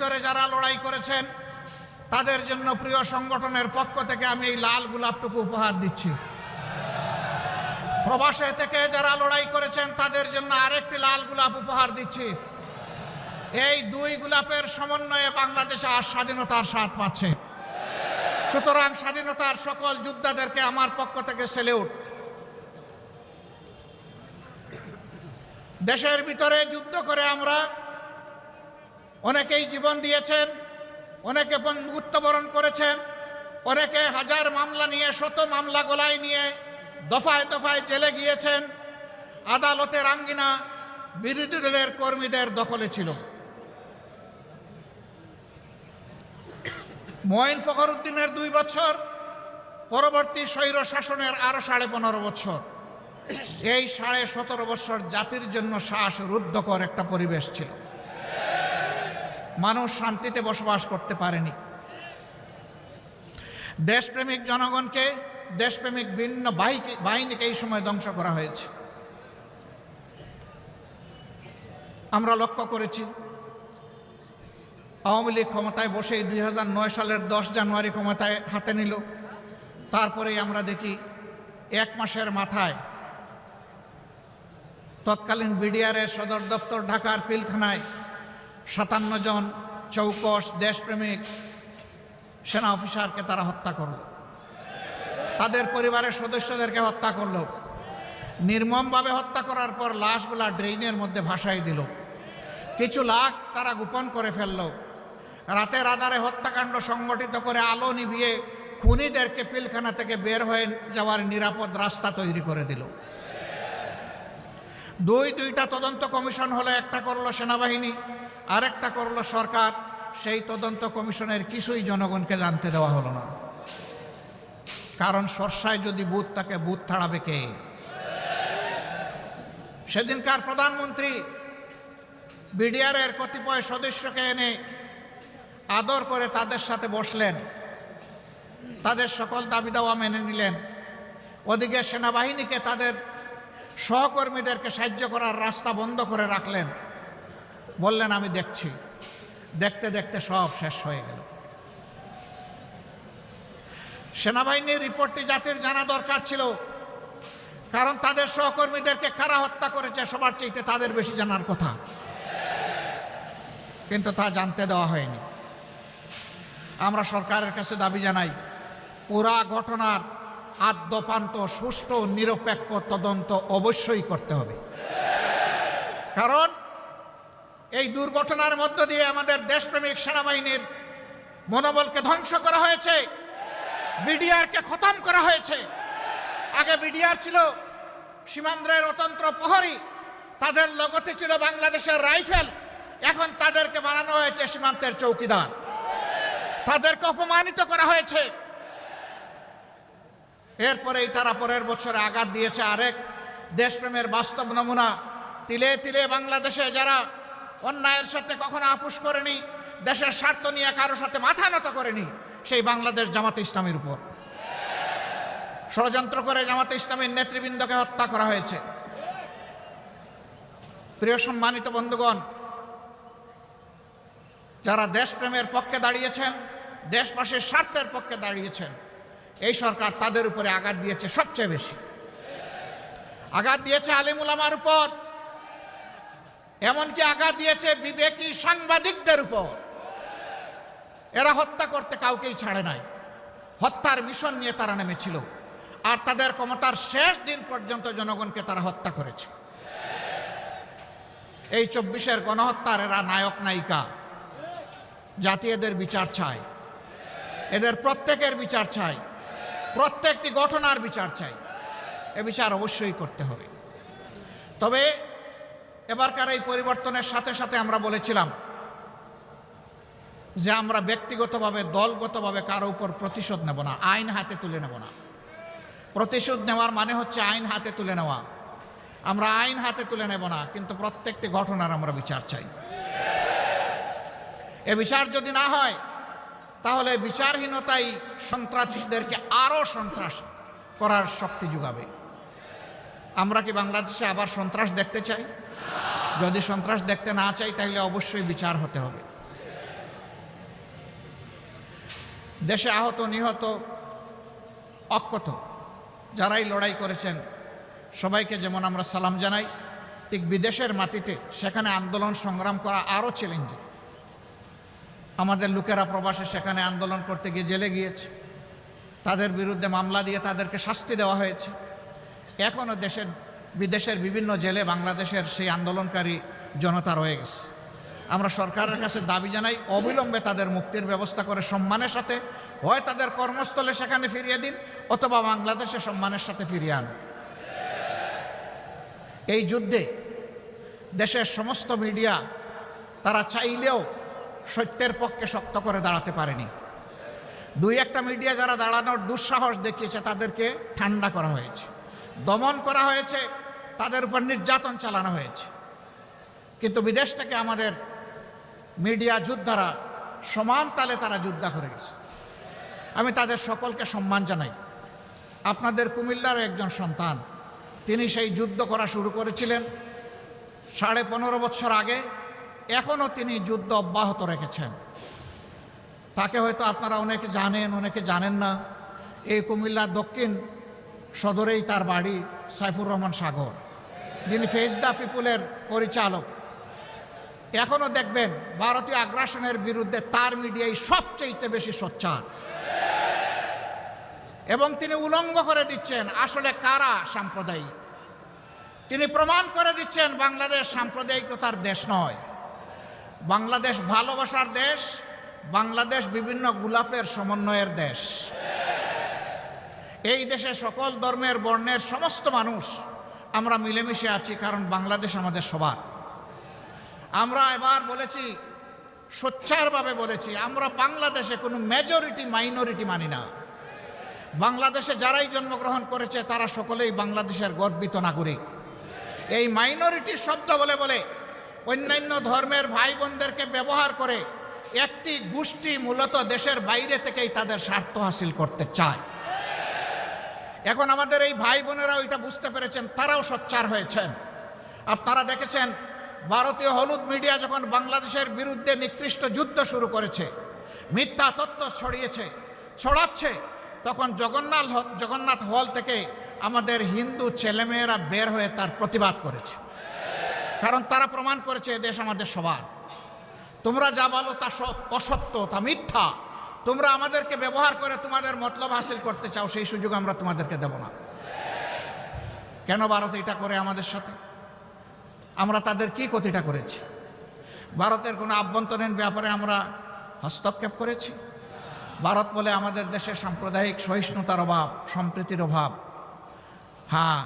ভিতরে যারা লড়াই করেছেন, তাদের জন্য প্রিয় সংগঠনের পক্ষ থেকে আমি এই লাল গোলাপটুকু উপহার দিচ্ছি। প্রবাসে থেকে যারা লড়াই করেছেন, তাদের জন্য আরেকটি লাল গোলাপ উপহার দিচ্ছি। এই দুই গোলাপের সমন্বয়ে বাংলাদেশে আর স্বাধীনতার স্বাদ পাচ্ছে। সুতরাং স্বাধীনতার সকল যোদ্ধাদেরকে আমার পক্ষ থেকে সেলিউট। দেশের ভিতরে যুদ্ধ করে আমরা অনেকেই জীবন দিয়েছেন, অনেকে মৃত্যুবরণ করেছেন, অনেকে হাজার মামলা নিয়ে, শত মামলা গলায় নিয়ে দফায় দফায় জেলে গিয়েছেন। আদালতের আঙ্গিনা বিরোধী দলের কর্মীদের দখলে ছিল। মঈন ফখরুদ্দিনের দুই বছর, পরবর্তী স্বৈর শাসনের আরও সাড়ে পনেরো বছর। এই সাড়ে সতেরো বছর জাতির জন্য শ্বাসরুদ্ধকর একটা পরিবেশ ছিল। মানুষ শান্তিতে বসবাস করতে পারেনি। দেশপ্রেমিক জনগণকে, দেশপ্রেমিক ভিন্ন বাহিনী- বাহিনীকে এই সময় ধ্বংস করা হয়েছে। আমরা লক্ষ্য করেছি, আওয়ামী লীগ ক্ষমতায় বসেই দুই সালের দশ জানুয়ারি ক্ষমতায় হাতে নিল। তারপরেই আমরা দেখি, এক মাসের মাথায় তৎকালীন বিডিআরের সদর দপ্তর ঢাকার পিলখানায় সাতান্ন জন চৌকস দেশপ্রেমিক সেনা অফিসারকে তারা হত্যা করল। তাদের পরিবারের সদস্যদেরকে হত্যা করল। নির্মমভাবে হত্যা করার পর লাশগুলা ড্রেইনের মধ্যে ভাসাই দিল। কিছু লাখ তারা গোপন করে ফেলল। রাতের আধারে হত্যাকাণ্ড সংগঠিত করে আলো নিভিয়ে খুনিদেরকে পিলখানা থেকে বের হয়ে যাওয়ার নিরাপদ রাস্তা তৈরি করে দিল। দুই, দুইটা তদন্ত কমিশন হলো একটা করল সেনাবাহিনী আরেকটা করল সরকার, সেই তদন্ত কমিশনের কিছুই জনগণকে জানতে দেওয়া হলো না। কারণ সর্ষায় যদি বুথ তাকে বুথ ছাড়াবে কে? সেদিনকার প্রধানমন্ত্রী বিডিআরের কতিপয় সদস্যকে এনে আদর করে তাদের সাথে বসলেন। তাদের সকল দাবি দাওয়া মেনে নিলেন। ওদিকে সেনাবাহিনীকে তাদের সহকর্মীদেরকে সাহায্য করার রাস্তা বন্ধ করে রাখলেন। বললেন, আমি দেখছি। দেখতে দেখতে সব শেষ হয়ে গেল। সেনাবাহিনীর রিপোর্টটি জাতির জানা দরকার ছিল, কারণ তাদের সহকর্মীদেরকে কারা হত্যা করেছে সবার চাইতে তাদের বেশি জানার কথা। কিন্তু তা জানতে দেওয়া হয়নি। আমরা সরকারের কাছে দাবি জানাই পুরা ঘটনার আদ্যপান্ত, সুষ্ঠু, নিরপেক্ষ তদন্ত অবশ্যই করতে হবে। কারণ এই দুর্ঘটনার মধ্য দিয়ে আমাদের দেশপ্রেমিক সেনাবাহিনীর মনোবলকে ধ্বংস করা হয়েছে। বিডিআরকে খতম করা হয়েছে। আগে বিডিআর ছিল সীমান্তের অতন্ত্র প্রহরী, তাদের লগতে ছিল বাংলাদেশের রাইফেল, এখন তাদেরকে বানানো হয়েছে সীমান্তের চৌকিদার। তাদেরকে অপমানিত করা হয়েছে। এরপরেই তারা পরের বছরে আঘাত দিয়েছে আরেক দেশপ্রেমের বাস্তব নমুনা। তিলে তিলে বাংলাদেশে যারা অন্যায়ের সাথে কখনো আপোষ করেনি, দেশের স্বার্থ নিয়ে কারোর সাথে মাথা নত করেনি, সেই বাংলাদেশ জামাতে ইসলামের উপর। ষড়যন্ত্র করে জামাতে ইসলামের নেতৃবৃন্দকে হত্যা করা হয়েছে। প্রিয় সম্মানিত বন্ধুগণ, যারা দেশপ্রেমের পক্ষে দাঁড়িয়েছেন, দেশবাসীর স্বার্থের পক্ষে দাঁড়িয়েছেন, এই সরকার তাদের উপরে আঘাত দিয়েছে সবচেয়ে বেশি। আঘাত দিয়েছে আলিমুলামার উপর। এমনকি আঘাত দিয়েছে বিবেকী সাংবাদিকদের উপর। এরা হত্যা করতে কাউকেই ছাড়ে নাই। হত্যার মিশন নিয়ে তারা নেমেছিল। আর তাদের ক্ষমতার শেষ দিন পর্যন্ত জনগণকে তারা হত্যা করেছে। এই চব্বিশের গণহত্যার এরা নায়ক নায়িকা। জাতি এদের বিচার চায়। এদের প্রত্যেকের বিচার চাই প্রত্যেকটি ঘটনার বিচার চাই এ বিচার অবশ্যই করতে হবে। তবে এবারকার এই পরিবর্তনের সাথে সাথে আমরা বলেছিলাম যে আমরা ব্যক্তিগতভাবে, দলগতভাবে কারও উপর প্রতিশোধ নেব না, আইন হাতে তুলে নেব না। প্রতিশোধ নেওয়ার মানে হচ্ছে আইন হাতে তুলে নেওয়া। আমরা আইন হাতে তুলে নেব না, কিন্তু প্রত্যেকটি ঘটনার আমরা বিচার চাই। এ বিচার যদি না হয়, তাহলে বিচারহীনতাই সন্ত্রাসীদেরকে আরও সন্ত্রাস করার শক্তি যোগাবে। আমরা কি বাংলাদেশে আবার সন্ত্রাস দেখতে চাই? যদি সন্ত্রাস দেখতে না চাই, তাহলে অবশ্যই বিচার হতে হবে। দেশে আহত, নিহত অক্ষত যারাই লড়াই করেছেন, সবাইকে যেমন আমরা সালাম জানাই, ঠিক বিদেশের মাটিতে সেখানে আন্দোলন সংগ্রাম করা আরও চ্যালেঞ্জিং আমাদের লোকেরা প্রবাসে সেখানে আন্দোলন করতে গিয়ে জেলে গিয়েছে। তাদের বিরুদ্ধে মামলা দিয়ে তাদেরকে শাস্তি দেওয়া হয়েছে। এখনও দেশের বিদেশের বিভিন্ন জেলে বাংলাদেশের সেই আন্দোলনকারী জনতা রয়ে গেছে। আমরা সরকারের কাছে দাবি জানাই, অবিলম্বে তাদের মুক্তির ব্যবস্থা করে সম্মানের সাথে, হয় তাদের কর্মস্থলে সেখানে ফিরিয়ে দিন, অথবা বাংলাদেশে সম্মানের সাথে ফিরিয়ে আনুন। এই যুদ্ধে দেশের সমস্ত মিডিয়া তারা চাইলেও সত্যের পক্ষে শক্ত করে দাঁড়াতে পারেনি। দুই একটা মিডিয়া যারা দাঁড়ানোর দুঃসাহস দেখিয়েছে, তাদেরকে ঠান্ডা করা হয়েছে, দমন করা হয়েছে তাদের উপর নির্যাতন চালানো হয়েছে। কিন্তু বিদেশ থেকে আমাদের মিডিয়া যোদ্ধারা সমান তালে তারা যুদ্ধ করে গেছে। আমি তাদের সকলকে সম্মান জানাই। আপনাদের কুমিল্লার একজন সন্তান, তিনি সেই যুদ্ধ করা শুরু করেছিলেন সাড়ে পনেরো বছর আগে, এখনও তিনি যুদ্ধ অব্যাহত রেখেছেন। তাকে হয়তো আপনারা অনেকে জানেন অনেকে জানেন না, এই কুমিল্লার দক্ষিণ সদরেই তার বাড়ি সাইফুর রহমান সাগর। যিনি ফেস দ্য পিপুলের পরিচালক। এখনও দেখবেন ভারতীয় আগ্রাসনের বিরুদ্ধে তার মিডিয়ায় সবচেয়ে বেশি সোচ্চার। এবং তিনি উলঙ্গ করে দিচ্ছেন আসলে কারা সাম্প্রদায়িক। তিনি প্রমাণ করে দিচ্ছেন বাংলাদেশ সাম্প্রদায়িকতার দেশ নয়। বাংলাদেশ ভালোবাসার দেশ, বাংলাদেশ বিভিন্ন গোলাপের সমন্বয়ের দেশ। এই দেশে সকল ধর্মের বর্ণের সমস্ত মানুষ আমরা মিলেমিশে আছি, কারণ বাংলাদেশ আমাদের সবার। আমরা এবার বলেছি, সোচ্চারভাবে বলেছি, আমরা বাংলাদেশে কোনো মেজরিটি মাইনরিটি মানি না। বাংলাদেশে যারাই জন্মগ্রহণ করেছে, তারা সকলেই বাংলাদেশের গর্বিত নাগরিক। এই মাইনরিটি শব্দ বলে বলে অন্যান্য ধর্মের ভাই বোনদেরকে ব্যবহার করে একটি গোষ্ঠী মূলত দেশের বাইরে থেকেই তাদের স্বার্থ হাসিল করতে চায়। এখন আমাদের এই ভাই বোনেরা ওইটা বুঝতে পেরেছেন, তারাও সোচ্চার হয়েছেন। আপনারা দেখেছেন, ভারতীয় হলুদ মিডিয়া যখন বাংলাদেশের বিরুদ্ধে নিকৃষ্ট যুদ্ধ শুরু করেছে, মিথ্যা তত্ত্ব ছড়িয়েছে, ছড়াচ্ছে, তখন জগন্নাথ জগন্নাথ হল থেকে আমাদের হিন্দু ছেলেমেয়েরা বের হয়ে তার প্রতিবাদ করেছে। কারণ তারা প্রমাণ করেছে এদেশ আমাদের সবার। তোমরা যা বলো তা অসত্য, তা মিথ্যা। তোমরা আমাদেরকে ব্যবহার করে তোমাদের মতলব হাসিল করতে চাও, সেই সুযোগ আমরা তোমাদেরকে দেব না। কেন ভারত এটা করে আমাদের সাথে? আমরা তাদের কি ক্ষতিটা করেছি? ভারতের কোনো আভ্যন্তরীণ ব্যাপারে আমরা হস্তক্ষেপ করেছি? ভারত বলে আমাদের দেশে সাম্প্রদায়িক সহিষ্ণুতার অভাব, সম্প্রীতির অভাব। হ্যাঁ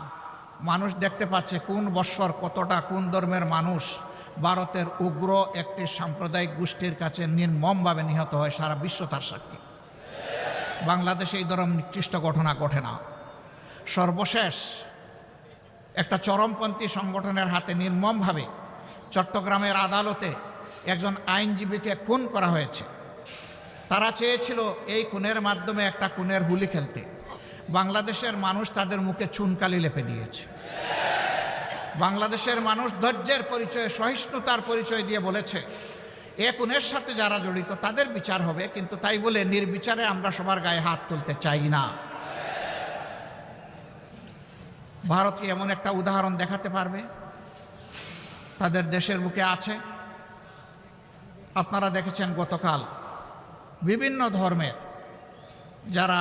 মানুষ দেখতে পাচ্ছে কোন বৎসর কতটা কোন ধর্মের মানুষ ভারতের উগ্র একটি সাম্প্রদায়িক গোষ্ঠীর কাছে নির্মমভাবে নিহত হয় সারা বিশ্ব তার সাক্ষী। বাংলাদেশে এই ধরনের নিকৃষ্ট ঘটনা ঘটে না। সর্বশেষ একটা চরমপন্থী সংগঠনের হাতে নির্মমভাবে চট্টগ্রামের আদালতে একজন আইনজীবীকে খুন করা হয়েছে। তারা চেয়েছিল এই খুনের মাধ্যমে একটা খুনের হুলি খেলতে। বাংলাদেশের মানুষ তাদের মুখে চুনকালি লেপে দিয়েছে। বাংলাদেশের মানুষ ধৈর্যের পরিচয়, সহিষ্ণুতার পরিচয় দিয়ে বলেছে, এ খুনের সাথে যারা জড়িত, তাদের বিচার হবে, কিন্তু তাই বলে নির্বিচারে আমরা সবার গায়ে হাত তুলতে চাই না। ভারত কি এমন একটা উদাহরণ দেখাতে পারবে? তাদের দেশের বুকে আছে। আপনারা দেখেছেন গতকাল বিভিন্ন ধর্মের যারা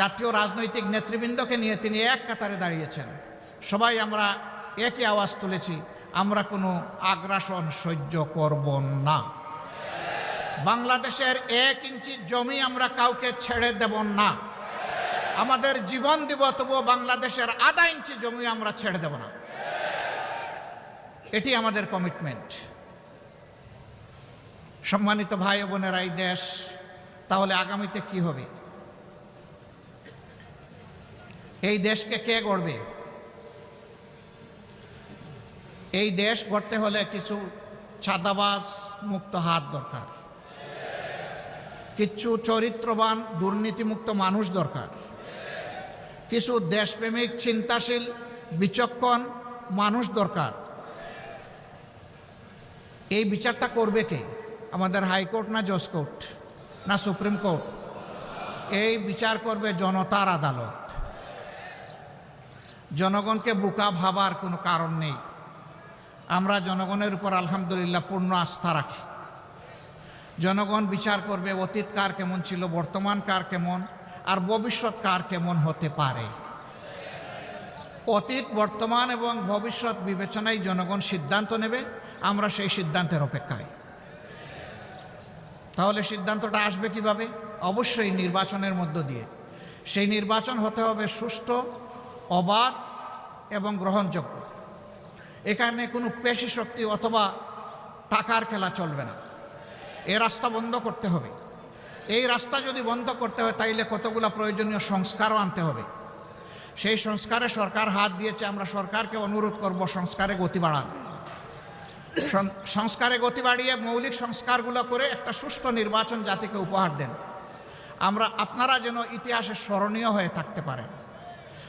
জাতীয় রাজনৈতিক নেতৃবৃন্দকে নিয়ে তিনি এক কাতারে দাঁড়িয়েছেন। সবাই আমরা একই আওয়াজ তুলেছি, আমরা কোনো আগ্রাসন সহ্য করব না। বাংলাদেশের এক ইঞ্চি জমি আমরা কাউকে ছেড়ে দেব না। আমাদের জীবন দিব, তবুও বাংলাদেশের আধা ইঞ্চি জমি আমরা ছেড়ে দেব না। এটি আমাদের কমিটমেন্ট সম্মানিত ভাই বোনেরা, এই দেশ তাহলে আগামীতে কি হবে? এই দেশকে কে গড়বে? এই দেশ গড়তে হলে কিছু ছাদাবাস মুক্ত হাত দরকার। কিছু চরিত্রবান, দুর্নীতিমুক্ত মানুষ দরকার। কিছু দেশপ্রেমিক, চিন্তাশীল, বিচক্ষণ মানুষ দরকার। এই বিচারটা করবে কে? আমাদের হাইকোর্ট না জজ কোর্ট না সুপ্রিম কোর্ট? এই বিচার করবে জনতার আদালত। জনগণকে বোকা ভাবার কোনো কারণ নেই। আমরা জনগণের উপর আলহামদুলিল্লাহ পূর্ণ আস্থা রাখি। জনগণ বিচার করবে, অতীত কার কেমন ছিল, বর্তমান কার কেমন, আর ভবিষ্যৎ কার কেমন হতে পারে। অতীত, বর্তমান এবং ভবিষ্যৎ বিবেচনায় জনগণ সিদ্ধান্ত নেবে, আমরা সেই সিদ্ধান্তের অপেক্ষায়। তাহলে সিদ্ধান্তটা আসবে কীভাবে? অবশ্যই নির্বাচনের মধ্য দিয়ে। সেই নির্বাচন হতে হবে সুষ্ঠু অবাধ এবং গ্রহণযোগ্য। এখানে কোনো পেশি শক্তি অথবা টাকার খেলা চলবে না। এ রাস্তা বন্ধ করতে হবে। এই রাস্তা যদি বন্ধ করতে হয়, তাইলে কতগুলো প্রয়োজনীয় সংস্কারও আনতে হবে। সেই সংস্কারে সরকার হাত দিয়েছে, আমরা সরকারকে অনুরোধ করব সংস্কারে গতি বাড়ান। সংস্কারে গতি বাড়িয়ে মৌলিক সংস্কারগুলো করে একটা সুষ্ঠু নির্বাচন জাতিকে উপহার দেন। আমরা আপনারা যেন ইতিহাসে স্মরণীয় হয়ে থাকতে পারেন।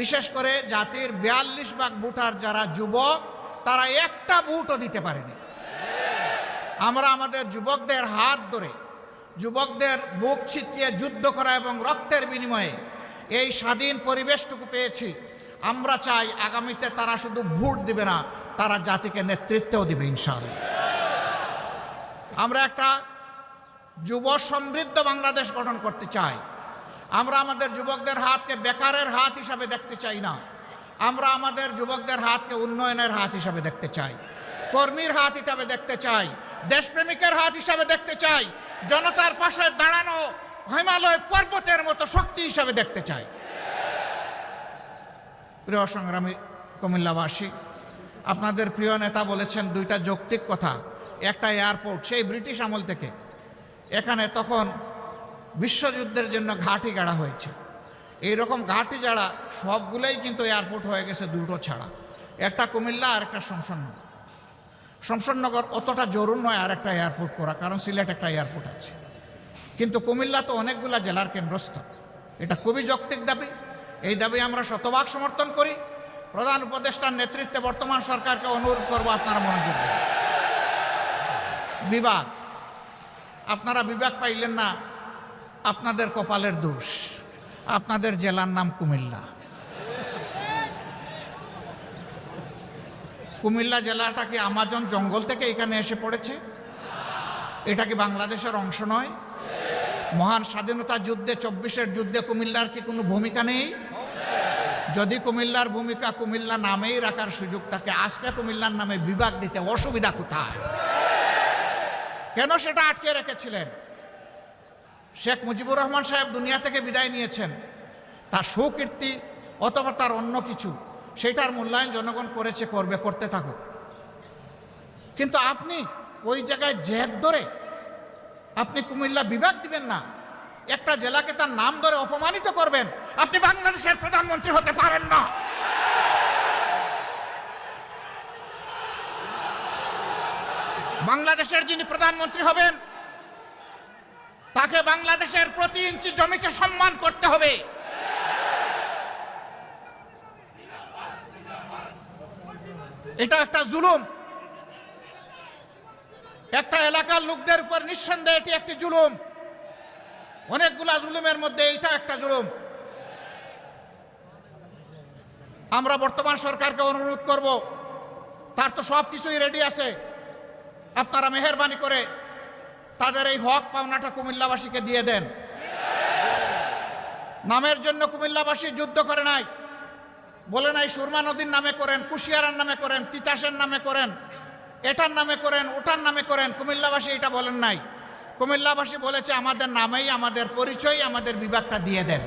বিশেষ করে জাতির বিয়াল্লিশ ভাগ ভোটার যারা যুবক, তারা একটা ভোটও দিতে পারেনি। আমরা আমাদের যুবকদের হাত ধরে, যুবকদের বুক ছিটিয়ে যুদ্ধ করা এবং রক্তের বিনিময়ে এই স্বাধীন পরিবেশটুকু পেয়েছি। আমরা চাই আগামীতে তারা শুধু ভোট দিবে না, তারা জাতিকে নেতৃত্বও দিবে ইনশাআল্লাহ। আমরা একটা যুব সমৃদ্ধ বাংলাদেশ গঠন করতে চাই। আমরা আমাদের যুবকদের হাতকে বেকারের হাত হিসাবে দেখতে চাই না। আমরা আমাদের যুবকদের হাতকে উন্নয়নের হাত হিসাবে দেখতে চাই। কর্মীর হাত হিসাবে দেখতে চাই। দেশপ্রেমিকের হাত হিসাবে দেখতে চাই। জনতার পাশে দাঁড়ানো হিমালয় পর্বতের মতো শক্তি হিসাবে দেখতে চাই। প্রিয় সংগ্রামী কুমিল্লাবাসী, আপনাদের প্রিয় নেতা বলেছেন দুইটা যৌক্তিক কথা। একটা এয়ারপোর্ট, সেই ব্রিটিশ আমল থেকে। এখানে তখন বিশ্বযুদ্ধের জন্য ঘাঁটি গাড়া হয়েছে। এই রকম ঘাঁটি যারা সবগুলোই কিন্তু এয়ারপোর্ট হয়ে গেছে দুটো ছাড়া। একটা কুমিল্লা আর একটা শমশনগর শমশনগর অতটা জরুর নয় আর একটা এয়ারপোর্ট করা, কারণ সিলেট একটা এয়ারপোর্ট আছে। কিন্তু কুমিল্লা তো অনেকগুলা জেলার কেন্দ্রস্থল এটা খুবই যৌক্তিক দাবি। এই দাবি আমরা শতভাগ সমর্থন করি। প্রধান উপদেষ্টার নেতৃত্বে বর্তমান সরকারকে অনুরোধ করব আপনারা মনোযোগ বিভাগ আপনারা বিভাগ পাইলেন না আপনাদের কপালের দোষ। আপনাদের জেলার নাম কুমিল্লা। কুমিল্লা জেলাটা কি আমাজন জঙ্গল থেকে এখানে এসে পড়েছে? এটা কি বাংলাদেশের অংশ নয়? মহান স্বাধীনতা যুদ্ধে, চব্বিশের যুদ্ধে কুমিল্লার কি কোনো ভূমিকা নেই? যদি কুমিল্লার ভূমিকা কুমিল্লা নামেই রাখার সুযোগ থাকে, আজকে কুমিল্লার নামে বিভাগ দিতে অসুবিধা কোথায়? কেন সেটা আটকে রেখেছিলেন? শেখ মুজিবুর রহমান সাহেব দুনিয়া থেকে বিদায় নিয়েছেন। তার সুকীর্তি অথবা তার অন্য কিছু সেটার মূল্যায়ন জনগণ করেছে, করবে, করতে থাকুক। কিন্তু আপনি ওই জায়গায় জেদ ধরে আপনি কুমিল্লা বিভাগ দিবেন না, একটা জেলাকে তার নাম ধরে অপমানিত করবেন, আপনি বাংলাদেশের প্রধানমন্ত্রী হতে পারেন না। বাংলাদেশের যিনি প্রধানমন্ত্রী হবেন তাকে বাংলাদেশের প্রতি ইঞ্চি জমিকে সম্মান করতে হবে। এটা একটা জুলুম। একটা এলাকার লোকদের উপর নিঃসন্দেহে এটি একটি জুলুম। অনেকগুলা জুলুমের মধ্যে এইটা একটা জুলুম। আমরা বর্তমান সরকারকে অনুরোধ করব, তার তো সব কিছুই রেডি আছে। আপনারা মেহরবানি করে তাদের এই হক পাওনাটা কুমিল্লাবাসীকে দিয়ে দেন। নামের জন্য কুমিল্লাবাসী যুদ্ধ করে নাই। বলে নাই, সুরমা নদীর নামে করেন, কুশিয়ারার নামে করেন, তিতাসের নামে করেন, এটার নামে করেন, ওটার নামে করেন, কুমিল্লাবাসী এটা বলেন নাই। কুমিল্লাবাসী বলেছে, আমাদের নামেই, আমাদের পরিচয় আমাদের বিভাগটা দিয়ে দেন।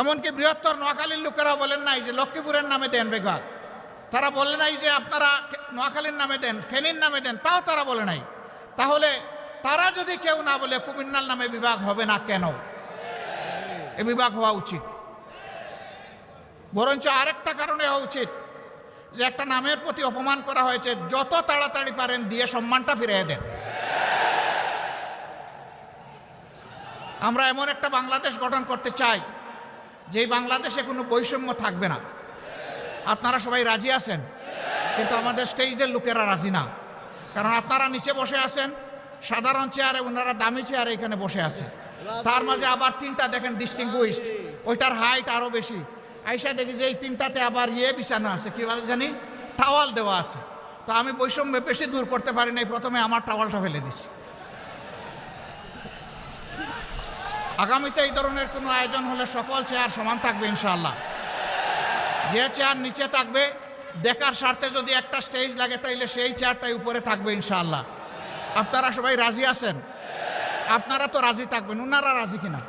এমনকি বৃহত্তর নোয়াখালীর লোকেরা বলেন নাই যে লক্ষ্মীপুরের নামে দেন বিভাগ তারা বলে নাই যে আপনারা নোয়াখালীর নামে দেন, ফেনীর নামে দেন, তাও তারা বলে নাই। তাহলে তারা যদি কেউ না বলে, কুমিল্লার নামে বিভাগ হবে না কেন? এ বিভাগ হওয়া উচিত। বরঞ্চ আরেকটা কারণে হওয়া উচিত যে একটা নামের প্রতি অপমান করা হয়েছে, যত তাড়াতাড়ি পারেন দিয়ে সম্মানটা ফিরিয়ে দেন। আমরা এমন একটা বাংলাদেশ গঠন করতে চাই, যেই বাংলাদেশে কোনো বৈষম্য থাকবে না। আপনারা সবাই রাজি আছেন? কিন্তু আমাদের স্টেজের লোকেরা রাজি না। কারণ আপনারা নিচে বসে আছেন, সাধারণ চেয়ারে ওনারা দামি চেয়ারে এখানে বসে আছে। তার মাঝে আবার তিনটা দেখেন ডিস্টিংগুইস্ট ওইটার হাইট আরও বেশি। আইসা দেখি যে এই তিনটাতে আবার ইয়ে বিছানো আছে, কি বলে জানি? টাওয়াল দেওয়া আছে। তো আমি বৈষম্য বেশি দূর করতে পারি নাই, প্রথমে আমার টাওয়ালটা ফেলে দিছি। আগামীতে এই ধরনের কোনো আয়োজন হলে সকল চেয়ার সমান থাকবে ইনশাআল্লাহ। যে চেয়ার নিচে থাকবে, দেখার স্বার্থে যদি একটা স্টেজ লাগে, তাইলে সেই চেয়ারটাই উপরে থাকবে ইনশাআল্লাহ। আপনারা সবাই রাজি আছেন? আপনারা তো রাজি থাকবেন ওনারা রাজি কিনা?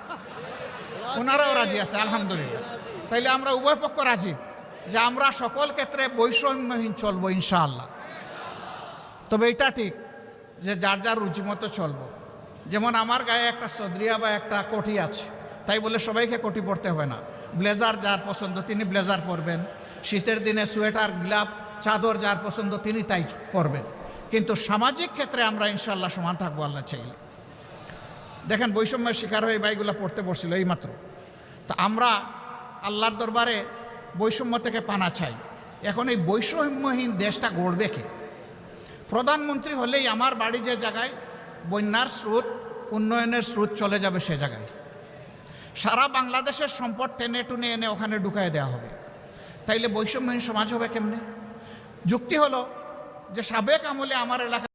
ওনারাও রাজি আছে, আলহামদুলিল্লাহ। তাইলে আমরা উভয় পক্ষ রাজি যে আমরা সকল ক্ষেত্রে বৈষম্যহীন চলবো ইনশাআল্লাহ। তবে এটা ঠিক যে যার যার রুচি মতো চলবো। যেমন আমার গায়ে একটা সদরিয়া বা একটা কোটি আছে, তাই বলে সবাইকে কোটি পড়তে হবে না। ব্লেজার যার পছন্দ, তিনি ব্লেজার পরবেন। শীতের দিনে সোয়েটার, গ্লাভ, চাদর যার পছন্দ, তিনি তাই পরবেন। কিন্তু সামাজিক ক্ষেত্রে আমরা ইনশাল্লাহ সমান থাকব আল্লাহ চাইলে দেখেন, বৈষম্যের শিকার হয়ে বাইগুলো পড়তে বসছিল এইমাত্র। তো আমরা আল্লাহর দরবারে বৈষম্য থেকে পানা চাই। এখন এই বৈষম্যহীন দেশটা গড়বে কে? প্রধানমন্ত্রী হলেই আমার বাড়ি যে জায়গায়, বন্যার স্রোত, উন্নয়নের স্রোত চলে যাবে সে জায়গায়। সারা বাংলাদেশের সম্পদ টেনে টুনে এনে ওখানে ঢুকায় দেওয়া হবে। তাইলে বৈষম্যহীন সমাজ হবে কেমনে? যুক্তি হলো যে সাবেক আমলে আমার এলাকা